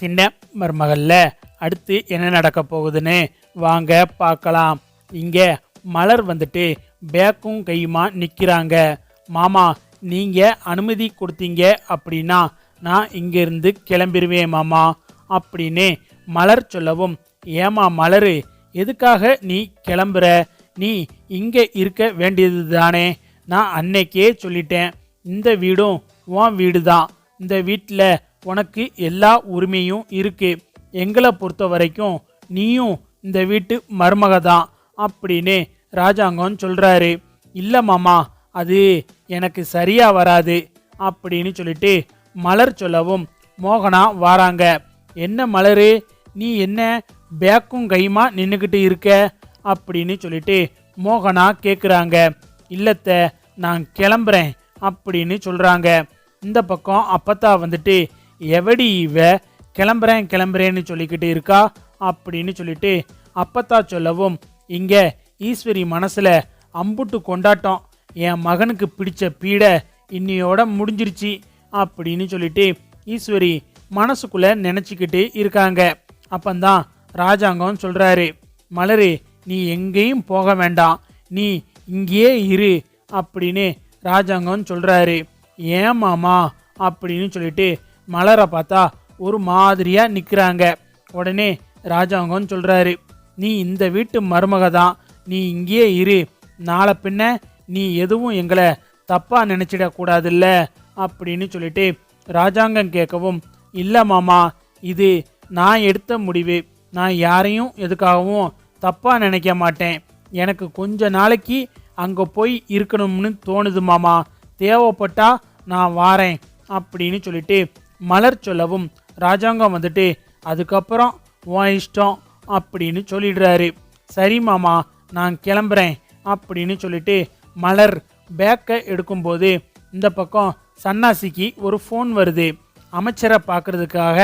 சின்ன மருமகள்ல. அடுத்து என்ன நடக்க போகுதுன்னு? வாங்க பார்க்கலாம். இங்கே மலர் வந்துட்டு பேக்கும் கையுமா நிற்கிறாங்க மாமா நீங்கள் அனுமதி கொடுத்தீங்க அப்படின்னா நான் இங்கேருந்து கிளம்பிடுவேன் மாமா அப்படின்னு மலர் சொல்லவும் ஏமா மலர் எதுக்காக நீ கிளம்புற? நீ இங்கே இருக்க வேண்டியது தானே நான் அன்னைக்கே சொல்லிட்டேன் இந்த வீடும் உன் வீடு தான் இந்த வீட்டில் உனக்கு எல்லா உரிமையும் இருக்கு. எங்களை பொறுத்த வரைக்கும் நீயும் இந்த வீட்டு மருமக தான் அப்படின்னு ராஜாங்கம் சொல்றாரு. இல்ல மாமா அது எனக்கு சரியா வராது அப்படின்னு சொல்லிட்டு மலர் சொல்லவும் மோகனா வாராங்க. என்ன மலரு? நீ என்ன பேக்கும் கையுமா நின்றுக்கிட்டு இருக்க? அப்படின்னு சொல்லிட்டு மோகனா கேட்குறாங்க இல்லத்த நான் கிளம்புறேன் அப்படின்னு சொல்கிறாங்க இந்த பக்கம் அப்பத்தா வந்துட்டு எவடி இவ கிளம்புறேன் கிளம்புறேன்னு சொல்லிக்கிட்டு இருக்கா? அப்படின்னு சொல்லிட்டு அப்பத்தா சொல்லவும் இங்க ஈஸ்வரி மனசுல அம்புட்டு கொண்டாட்டம். என் மகனுக்கு பிடிச்ச பீடை இன்னையோட முடிஞ்சிருச்சு அப்படின்னு சொல்லிட்டு ஈஸ்வரி மனசுக்குள்ள நினச்சிக்கிட்டு இருக்காங்க. அப்பந்தான் ராஜாங்கம் சொல்கிறாரு மலரு நீ எங்கேயும் போக வேண்டாம். நீ இங்கேயே இரு அப்படின்னு ராஜாங்கம் சொல்கிறாரு ஏன் மாமா? அப்படின்னு சொல்லிட்டு மலரை பார்த்தா ஒரு மாதிரியாக நிற்கிறாங்க உடனே ராஜாங்கன்னு சொல்கிறாரு நீ இந்த வீட்டு மருமக தான் நீ இங்கேயே இரு. நாளை பின்ன நீ எதுவும் எங்களை தப்பாக நினச்சிடக்கூடாதுல்ல அப்படின்னு சொல்லிட்டு ராஜாங்கம் கேட்கவும் இல்லை மாமா இது நான் எடுத்த முடிவு. நான் யாரையும் எதுக்காகவும் தப்பாக நினைக்க மாட்டேன். எனக்கு கொஞ்ச நாளைக்கு அங்கே போய் இருக்கணும்னு தோணுது மாமா. தேவைப்பட்டா நான் வாரேன் அப்படின்னு சொல்லிட்டு மலர் சொல்லவும் ராஜாங்கம் வந்துட்டு அதுக்கப்புறம் உன் இஷ்டம் அப்படின்னு சொல்லிடுறாரு. சரி மாமா நான் கிளம்புறேன் அப்படின்னு சொல்லிட்டு மலர் பேக்கை எடுக்கும்போது இந்த பக்கம் சன்னாசிக்கு ஒரு ஃபோன் வருது. அமைச்சரை பார்க்கறதுக்காக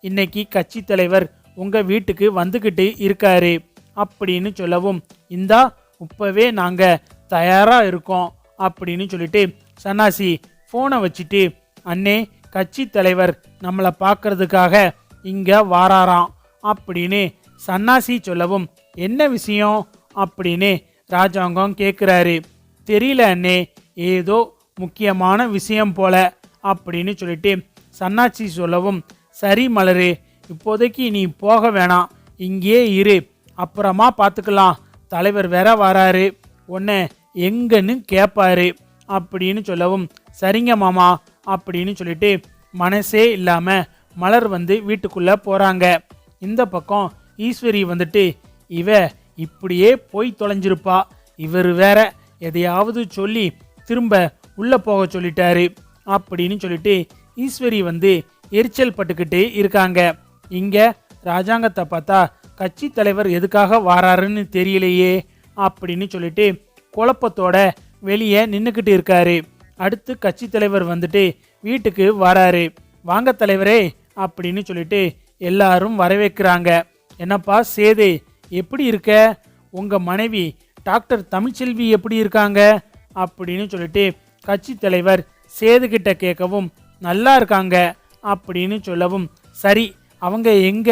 இன்னைக்கு கட்சி தலைவர் உங்கள் வீட்டுக்கு வந்துக்கிட்டு இருக்காரு அப்படின்னு சொல்லவும் இந்தா இப்போவே நாங்கள் தயாராக இருக்கோம் அப்படின்னு சொல்லிட்டு சன்னாசி ஃபோனை வச்சுட்டு அண்ணே கட்சி தலைவர் நம்மளை பார்க்கறதுக்காக இங்கே வாராராம் அப்படின்னு சன்னாசி சொல்லவும் என்ன விஷயம்? அப்படின்னு ராஜாங்கம் கேட்குறாரு தெரியல அண்ணே ஏதோ முக்கியமான விஷயம் போல அப்படின்னு சொல்லிட்டு சன்னாச்சி சொல்லவும் சரி மலரு இப்போதைக்கு நீ போக வேணாம் இங்கேயே இரு அப்புறமா பார்த்துக்கலாம் தலைவர் வேற வராரு உன்னை எங்கன்னு கேட்பாரு அப்படின்னு சொல்லவும் சரிங்க மாமா அப்படின்னு சொல்லிட்டு மனசே இல்லாமல் மலர் வந்து வீட்டுக்குள்ளே போகிறாங்க இந்த பக்கம் ஈஸ்வரி வந்துட்டு இவ இப்படியே போய் தொலைஞ்சிருப்பா. இவர் வேற எதையாவது சொல்லி திரும்ப உள்ளே போக சொல்லிட்டாரு அப்படின்னு சொல்லிட்டு ஈஸ்வரி வந்து எரிச்சல் பட்டுக்கிட்டு இருக்காங்க. இங்கே ராஜாங்கத்தை பார்த்தா கட்சி தலைவர் எதுக்காக வாராருன்னு தெரியலையே அப்படின்னு சொல்லிட்டு குழப்பத்தோட வெளியே நின்றுக்கிட்டு இருக்காரு. அடுத்து கட்சி தலைவர் வந்துட்டு வீட்டுக்கு வராரு. வாங்க தலைவரே அப்படின்னு சொல்லிட்டு எல்லாரும் வரவேற்கிறாங்க. என்னப்பா சேது எப்படி இருக்க? உங்க மனைவி டாக்டர் தமிழ்ச்செல்வி எப்படி இருக்காங்க? அப்படின்னு சொல்லிட்டு கட்சி தலைவர் சேது கிட்ட கேட்கவும் நல்லா இருக்காங்க அப்படின்னு சொல்லவும் சரி அவங்க எங்க?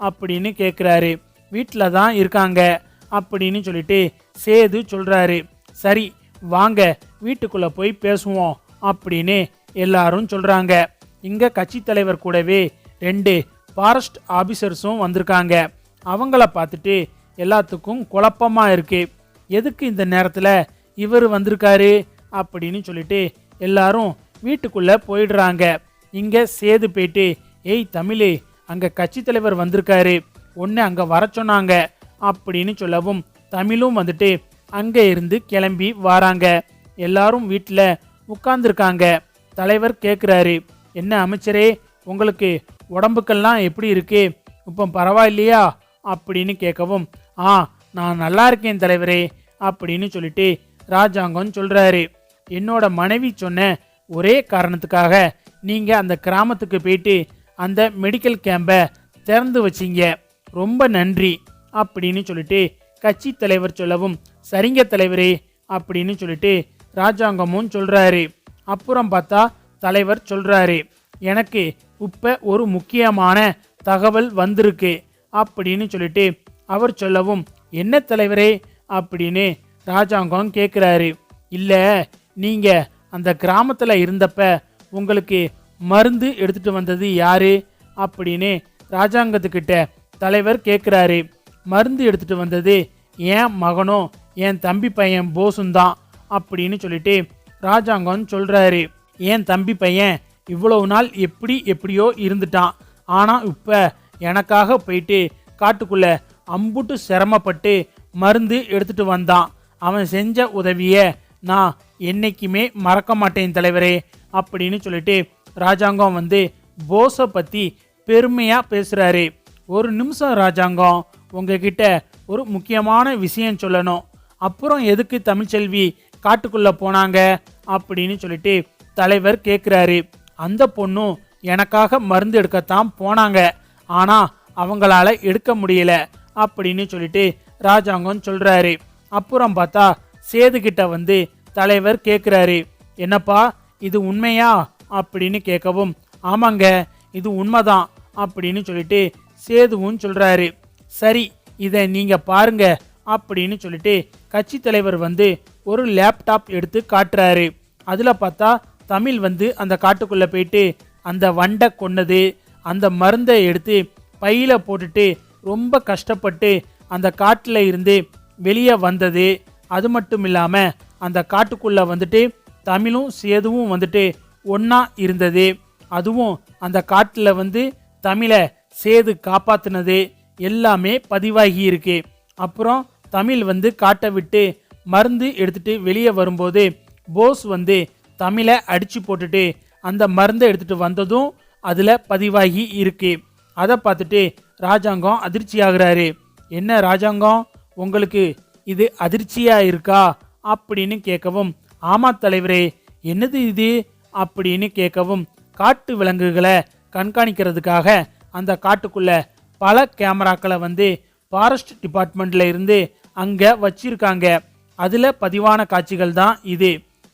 அப்படின்னு கேட்குறாரு. வீட்டில் தான் இருக்காங்க அப்படின்னு சொல்லிட்டு சேது சொல்கிறாரு சரி வாங்க வீட்டுக்குள்ளே போய் பேசுவோம் அப்படின்னு எல்லாரும் சொல்கிறாங்க இங்கே கட்சி தலைவர் கூடவே ரெண்டு ஃபாரஸ்ட் ஆஃபீஸர்ஸும் வந்திருக்காங்க. அவங்கள பார்த்துட்டு எல்லாத்துக்கும் குழப்பமாக இருக்குது எதுக்கு இந்த நேரத்தில் இவர் வந்திருக்காரு அப்படின்னு சொல்லிட்டு எல்லாரும் வீட்டுக்குள்ளே போயிடுறாங்க. இங்கே சேது போயிட்டு ஏய் தமிழே அங்கே கட்சி தலைவர் வந்திருக்காரு. ஒன்று அங்கே வர சொன்னாங்க. அப்படின்னு சொல்லவும் தமிழும் வந்துட்டு அங்கே இருந்து கிளம்பி வராங்க. எல்லாரும் வீட்டில் உட்கார்ந்துருக்காங்க. தலைவர் கேட்குறாரு என்ன அமைச்சரே உங்களுக்கு உடம்புக்கெல்லாம் எப்படி இருக்கு? இப்போ பரவாயில்லையா? அப்படின்னு கேட்கவும் ஆ நான் நல்லா இருக்கேன் தலைவரே அப்படின்னு சொல்லிட்டு ராஜாங்கம் சொல்கிறாரு என்னோட மனைவி சொன்ன ஒரே காரணத்துக்காக நீங்கள் அந்த கிராமத்துக்கு போயிட்டு அந்த மெடிக்கல் கேம்பை திறந்து வச்சீங்க. ரொம்ப நன்றி அப்படின்னு சொல்லிட்டு கட்சி தலைவர் சொல்லவும் சரிங்க தலைவரே அப்படின்னு சொல்லிட்டு ராஜாங்கமும் சொல்கிறாரு அப்புறம் பார்த்தா தலைவர் சொல்கிறாரு எனக்கு இப்போ ஒரு முக்கியமான தகவல் வந்திருக்கு அப்படின்னு சொல்லிட்டு அவர் சொல்லவும் என்ன தலைவரே? அப்படின்னு ராஜாங்கம் கேட்குறாரு இல்லை நீங்கள் அந்த கிராமத்தில் இருந்தப்ப உங்களுக்கு மருந்து எடுத்துகிட்டு வந்தது யாரு? அப்படின்னு ராஜாங்கத்துக்கிட்ட தலைவர் கேட்குறாரு மருந்து எடுத்துட்டு வந்தது என் மகனும் என் தம்பி பையன் போசும் தான் அப்படின்னு சொல்லிட்டு ராஜாங்கம் சொல்கிறாரு என் தம்பி பையன் இவ்வளவு நாள் எப்படி எப்படியோ இருந்துட்டான். ஆனால் இப்போ எனக்காக போயிட்டு காட்டுக்குள்ளே அம்புட்டு சிரமப்பட்டு மருந்து எடுத்துட்டு வந்தான். அவன் செஞ்ச உதவியை நான் என்னைக்குமே மறக்க மாட்டேன் தலைவரே அப்படின்னு சொல்லிட்டு ராஜாங்கம் வந்து போஸை பற்றி பெருமையாக பேசுகிறாரு ஒரு நிமிஷம் ராஜாங்கம் உங்ககிட்ட ஒரு முக்கியமான விஷயம் சொல்லணும். அப்புறம் எதுக்கு தமிழ்ச்செல்வி காட்டுக்குள்ளே போனாங்க அப்படின்னு சொல்லிட்டு தலைவர் கேட்குறாரு அந்த பொண்ணும் எனக்காக மருந்து எடுக்கத்தான் போனாங்க. ஆனால் அவங்களால எடுக்க முடியல அப்படின்னு சொல்லிட்டு ராஜாங்கம் சொல்கிறாரு அப்புறம் பார்த்தா சேதுகிட்ட வந்து தலைவர் கேட்குறாரு என்னப்பா இது உண்மையா? அப்படின்னு கேட்கவும் ஆமாங்க இது உண்மைதான் அப்படின்னு சொல்லிட்டு சேதுவும் சொல்கிறாரு சரி இதை நீங்கள் பாருங்க அப்படின்னு சொல்லிட்டு கட்சி தலைவர் வந்து ஒரு லேப்டாப் எடுத்து காட்டுறாரு. அதில் பார்த்தா தமிழ் வந்து அந்த காட்டுக்குள்ளே போயிட்டு அந்த வண்டை கொன்னது அந்த மருந்தை எடுத்து பையில் போட்டுட்டு ரொம்ப கஷ்டப்பட்டு அந்த காட்டில் இருந்து வெளியே வந்தது. அது மட்டும் இல்லாமல் அந்த காட்டுக்குள்ளே வந்துட்டு தமிழும் சேதுவும் வந்துட்டு ஒன்றா இருந்தது. அதுவும் அந்த காட்டில் வந்து தமிழை சேது காப்பாற்றினது எல்லாமே பதிவாகி இருக்கு அப்புறம் தமிழ் வந்து காட்டை விட்டு மருந்து எடுத்துட்டு வெளியே வரும்போது போஸ் வந்து தமிழை அடித்து போட்டுட்டு அந்த மருந்தை எடுத்துட்டு வந்ததும் அதில் பதிவாகி இருக்கு. அதை பார்த்துட்டு ராஜாங்கம் அதிர்ச்சி ஆகுறாரு என்ன ராஜாங்கம்? உங்களுக்கு இது அதிர்ச்சியாக இருக்கா? அப்படின்னு கேட்கவும் ஆமா தலைவரே என்னது இது? அப்படின்னு கேட்கவும் காட்டு விலங்குகளை கண்காணிக்கிறதுக்காக அந்த காட்டுக்குள்ளே பல கேமராக்களை வந்து ஃபாரஸ்ட் டிபார்ட்மெண்ட்டில் இருந்து அங்கே வச்சிருக்காங்க. அதில் பதிவான காட்சிகள் தான் இது.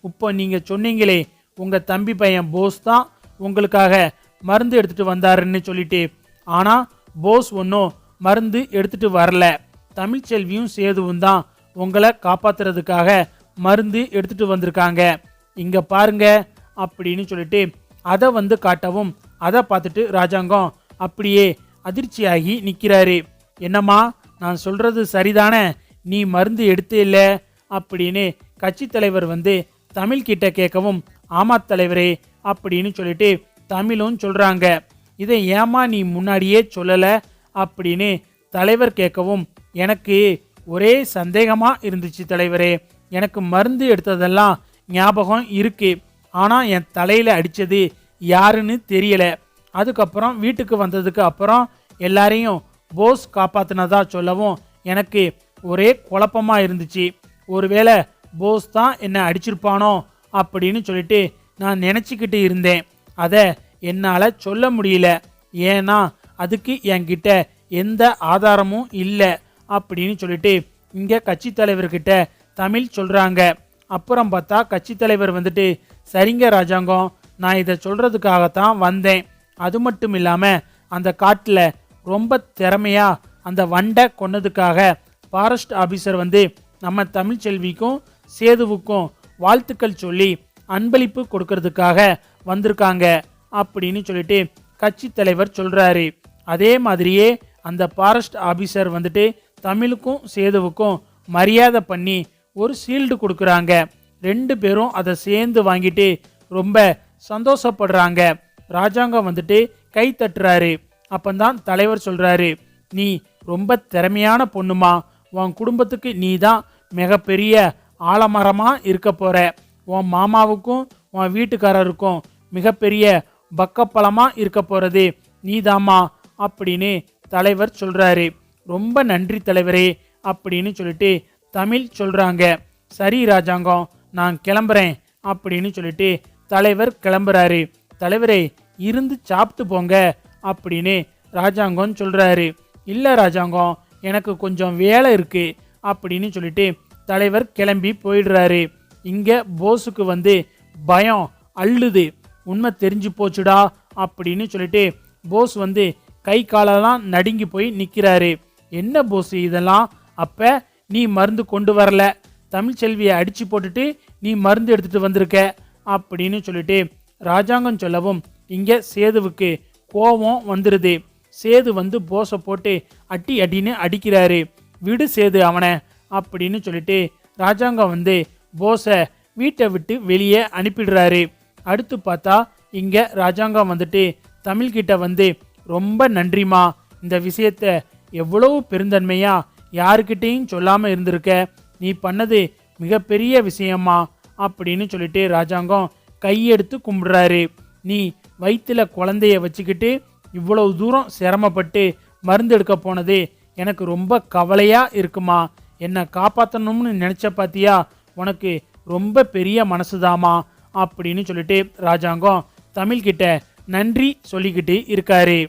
இப்போ நீங்கள் சொன்னீங்களே உங்கள் தம்பி பையன் போஸ் தான் உங்களுக்காக மருந்து எடுத்துகிட்டு வந்தாருன்னு சொல்லிட்டு. ஆனால் போஸ் ஒன்றும் மருந்து எடுத்துட்டு வரல. தமிழ்ச்செல்வியும் சேதுவும் தான் உங்களை காப்பாற்றுறதுக்காக மருந்து எடுத்துகிட்டு வந்திருக்காங்க. இங்கே பாருங்க அப்படின்னு சொல்லிட்டு அதை வந்து காட்டவும் அதை பார்த்துட்டு ராஜாங்கம் அப்படியே அதிர்ச்சியாகி நிற்கிறாரு. என்னம்மா நான் சொல்றது சரிதானே? நீ மருந்து எடுத்தே இல்லை? அப்படின்னு கட்சி தலைவர் வந்து தமிழ் கிட்ட கேட்கவும் ஆமா தலைவரே அப்படின்னு சொல்லிட்டு தமிழும் சொல்றாங்க. இதை ஏமா நீ முன்னாடியே சொல்லலை? அப்படின்னு தலைவர் கேட்கவும் எனக்கு ஒரே சந்தேகமா இருந்துச்சு தலைவரே. எனக்கு மருந்து எடுத்ததெல்லாம் ஞாபகம் இருக்கு. ஆனால் என் தலையில் அடித்தது யாருன்னு தெரியலை. அதுக்கப்புறம் வீட்டுக்கு வந்ததுக்கு அப்புறம் எல்லாரையும் போஸ் காப்பாத்தினதா சொல்லவும் எனக்கு ஒரே குழப்பமா இருந்துச்சு. ஒருவேளை போஸ் தான் என்னை அடிச்சிருப்பானோ அப்படின்னு சொல்லிட்டு நான் நினச்சிக்கிட்டு இருந்தேன். அதை என்னால் சொல்ல முடியல. ஏன்னா அதுக்கு என்கிட்ட எந்த ஆதாரமும் இல்லை அப்படின்னு சொல்லிட்டு இங்கே கட்சி தலைவர்கிட்ட தமிழ் சொல்கிறாங்க அப்புறம் பார்த்தா கட்சி தலைவர் வந்துட்டு சரிங்க ராஜாங்கம் நான் இதை சொல்கிறதுக்காகத்தான் வந்தேன். அது மட்டும் இல்லாமல் அந்த காட்டில் ரொம்ப திறமையாக அந்த வண்டை கொன்னதுக்காக ஃபாரஸ்ட் ஆஃபீஸர் வந்து நம்ம தமிழ்ச்செல்விக்கும் சேதுவுக்கும் வாழ்த்துக்கள் சொல்லி அன்பளிப்பு கொடுக்கறதுக்காக வந்திருக்காங்க அப்படின்னு சொல்லிட்டு கட்சி தலைவர் சொல்கிறாரு அதே மாதிரியே அந்த ஃபாரஸ்ட் ஆஃபீஸர் வந்துட்டு தமிழுக்கும் சேதுவுக்கும் மரியாதை பண்ணி ஒரு சீல்டு கொடுக்குறாங்க. ரெண்டு பேரும் அதை சேர்ந்து வாங்கிட்டு ரொம்ப சந்தோஷப்படுறாங்க. ராஜாங்கம் வந்துட்டு கை தட்டுறாரு. அப்பந்தான் தலைவர் சொல்றாரு நீ ரொம்ப திறமையான பொண்ணுமா. உன் குடும்பத்துக்கு நீ தான் மிகப்பெரிய ஆலமரமா இருக்க போற. உன் மாமாவுக்கும் உன் வீட்டுக்காரருக்கும் மிகப்பெரிய பக்கப்பலமா இருக்க போறது நீதாம்மா அப்படின்னு தலைவர் சொல்றாரு. ரொம்ப நன்றி தலைவரே அப்படின்னு சொல்லிட்டு தமிழ் சொல்றாங்க. சரி ராஜாங்கம் நான் கிளம்புறேன் அப்படின்னு சொல்லிட்டு தலைவர் கிளம்புறாரு. தலைவரே இருந்து சாப்பிட்டு போங்க அப்படின்னு ராஜாங்கம் சொல்கிறாரு இல்லை ராஜாங்கம் எனக்கு கொஞ்சம் வேலை இருக்குது அப்படின்னு சொல்லிட்டு தலைவர் கிளம்பி போயிடுறாரு. இங்கே போஸுக்கு வந்து பயம் அள்ளுது. உண்மை தெரிஞ்சு போச்சுடா அப்படின்னு சொல்லிட்டு போஸ் வந்து கை காலெல்லாம் நடுங்கி போய் நிற்கிறாரு என்ன போஸ் இதெல்லாம்? அப்போ நீ மருந்து கொண்டு வரல. தமிழ்ச்செல்வியை அடித்து போட்டுட்டு நீ மருந்து எடுத்துகிட்டு வந்திருக்க அப்படின்னு சொல்லிட்டு ராஜாங்கம் சொல்லவும் இங்கே சேதுவுக்கு கோபம் வந்துடுது சேது வந்து போஸை போட்டு அட்டி அடின்னு அடிக்கிறாரு. விடு சேது அவனை அப்படின்னு சொல்லிட்டு ராஜாங்கம் வந்து போஸை வீட்டை விட்டு வெளியே அனுப்பிடுறாரு. அடுத்து பார்த்தா இங்கே ராஜாங்கம் வந்துட்டு தமிழ்கிட்ட வந்து ரொம்ப நன்றிமா இந்த விஷயத்த எவ்வளவு பெருந்தன்மையா யாருக்கிட்டேயும் சொல்லாமல் இருந்திருக்க. நீ பண்ணது மிகப்பெரிய விஷயமா அப்படின்னு சொல்லிட்டு ராஜாங்கம் கையெடுத்து கும்பிடுறாரு. நீ வயிற்றில் குழந்தைய வச்சுக்கிட்டு இவ்வளவு தூரம் சிரமப்பட்டு மருந்து எடுக்க போனது எனக்கு ரொம்ப கவலையாக இருக்குமா? என்னை காப்பாற்றணும்னு நினச்ச பார்த்தியா உனக்கு ரொம்ப பெரிய மனசுதாமா? அப்படின்னு சொல்லிட்டு ராஜாங்கம் தமிழ்கிட்ட நன்றி சொல்லிக்கிட்டு இருக்காரு.